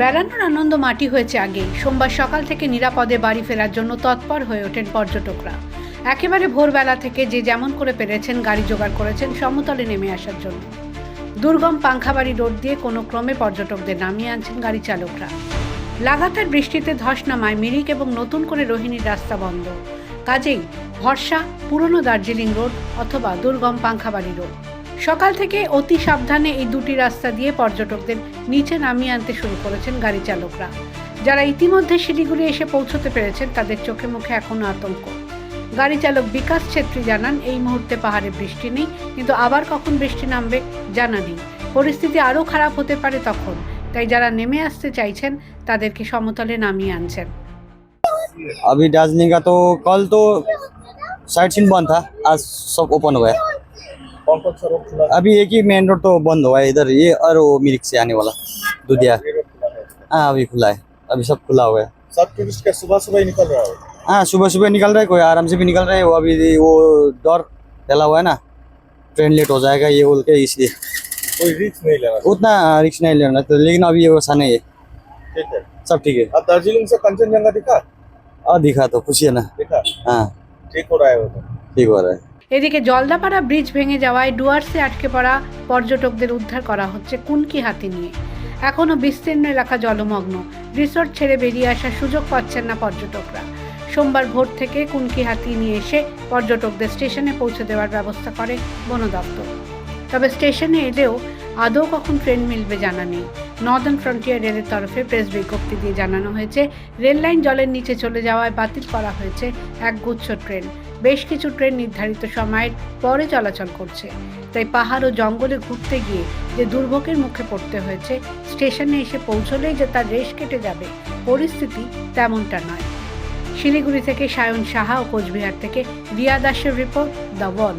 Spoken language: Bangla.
বেড়ানোর আনন্দ মাটি হয়েছে আগেই। সোমবার সকাল থেকে নিরাপদে বাড়ি ফেরার জন্য তৎপর হয়ে ওঠেন পর্যটকরা। একেবারে ভোরবেলা থেকে যে যেমন করে পেরেছেন, গাড়ি জোগাড় করেছেন, সমতলে নেমে আসার জন্য। দুর্গম পাংখাবাড়ি রোড দিয়ে কোনো ক্রমে পর্যটকদের নামিয়ে আনছেন গাড়ি চালকরা। লাগাতার বৃষ্টিতে ধস নামায় মিরিক এবং নতুন করে রোহিণীর রাস্তা বন্ধ। কাজেই ভরসা, পুরনো দার্জিলিং রোড অথবা দুর্গম পাংখাবাড়ি রোড। সকাল থেকে অতি সাবধানে এই দুটি রাস্তা দিয়ে পর্যটকদের নিচে নামিয়ে আনতে শুরু করেছেন গাড়ি চালকরা যারা ইতিমধ্যে শিলিগুড়ি এসে পৌঁছতে পেরেছেন তাদের চোখে মুখে এখনো আতঙ্ক গাড়ি চালক বিকাশ ছেত্রী জানান এই মুহূর্তে পাহাড়ে বৃষ্টি নেই কিন্তু আবার কখন বৃষ্টি নামবে জানা নেই পরিস্থিতি আরও খারাপ হতে পারে তখন তাই যারা নেমে আসতে চাইছেন তাদেরকে সমতলে নামিয়ে আনছেন अभी दार्जिलिंग का तो कल तो साइड सीन बंद था आज सब ओपन हुआ है कौन कौन सा रोड खुला है? अभी एक ही मेन रोड तो बंद हुआ है इधर ये और वो मिरिक से आने वाला दुधिया। ये रोड खुला है। हाँ अभी खुला है अभी सब खुला हुआ है। सब टूरिस्ट का सुबह सुबह ही निकल रहा है। हाँ सुबह सुबह निकल रहा है कोई आराम से भी निकल रहा है वो अभी वो डर फैला हुआ है ना ट्रेन लेट हो जाएगा ये बोल के इसलिए। कोई रिस्क नहीं लेना। उतना रिक्स नहीं लेना तो लेकिन अभी ये वैसा नहीं है। ठीक है। सब ठीक है। अब दार्जिलिंग से कंचनजंगा दिखा? और दिखा तो खुशी है ना। दिखा? हाँ। ठीक हो रहा है वो तो। ठीक हो रहा है। এদিকে জলদাপাড়া ব্রিজ ভেঙে যাওয়ায় ডুয়ার্সে আটকে পড়া পর্যটকদের উদ্ধার করা হচ্ছে কুনকি হাতি নিয়ে। এখনও বিস্তীর্ণ এলাকা জলমগ্ন। রিসোর্ট ছেড়ে বেরিয়ে আসার সুযোগ পাচ্ছেন না পর্যটকরা। সোমবার ভোর থেকে কুনকি হাতি নিয়ে এসে পর্যটকদের স্টেশনে পৌঁছে দেওয়ার ব্যবস্থা করে বন দপ্তর তবে স্টেশনে এলেও আদৌ কখন ট্রেন মিলবে জানা নেই। নর্দার্ন ফ্রন্টিয়ার রেলের তরফে প্রেস বিজ্ঞপ্তি দিয়ে জানানো হয়েছে রেল লাইন জলের নিচে চলে যাওয়ায় বাতিল করা হয়েছে এক গুচ্ছ ট্রেন বেশ কিছু ট্রেন নির্ধারিত সময়ের পরে চলাচল করছে। তাই পাহাড় ও জঙ্গলে ঘুরতে গিয়ে যে দুর্ভোগের মুখে পড়তে হয়েছে, স্টেশনে এসে পৌঁছলেই যে তার রেশ কেটে যাবে, পরিস্থিতি তেমনটা নয়। শিলিগুড়ি থেকে সায়ন সাহা ও কোচবিহার থেকে রিয়া দাসের রিপোর্ট দ্য ওয়াল